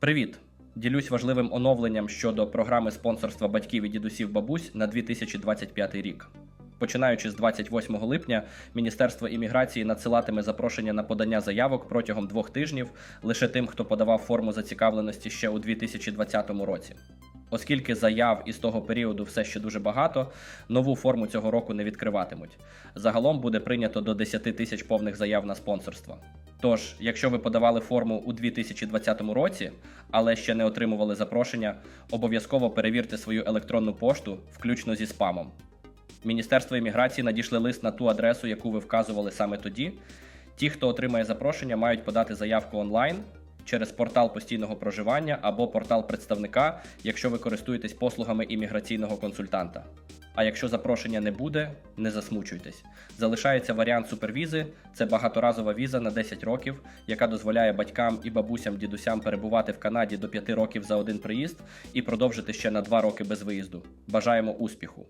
Привіт! Ділюсь важливим оновленням щодо програми спонсорства батьків і дідусів бабусь на 2025 рік. Починаючи з 28 липня, Міністерство імміграції надсилатиме запрошення на подання заявок протягом двох тижнів лише тим, хто подавав форму зацікавленості ще у 2020 році. Оскільки заяв із того періоду все ще дуже багато, нову форму цього року не відкриватимуть. Загалом буде прийнято до 10 тисяч повних заяв на спонсорство. Тож, якщо ви подавали форму у 2020 році, але ще не отримували запрошення, обов'язково перевірте свою електронну пошту, включно зі спамом. Міністерство імміграції надійшли лист на ту адресу, яку ви вказували саме тоді. Ті, хто отримає запрошення, мають подати заявку онлайн через портал постійного проживання або портал представника, якщо ви користуєтесь послугами імміграційного консультанта. А якщо запрошення не буде, не засмучуйтесь. Залишається варіант супервізи. Це багаторазова віза на 10 років, яка дозволяє батькам і бабусям, дідусям перебувати в Канаді до 5 років за один приїзд і продовжити ще на 2 роки без виїзду. Бажаємо успіху!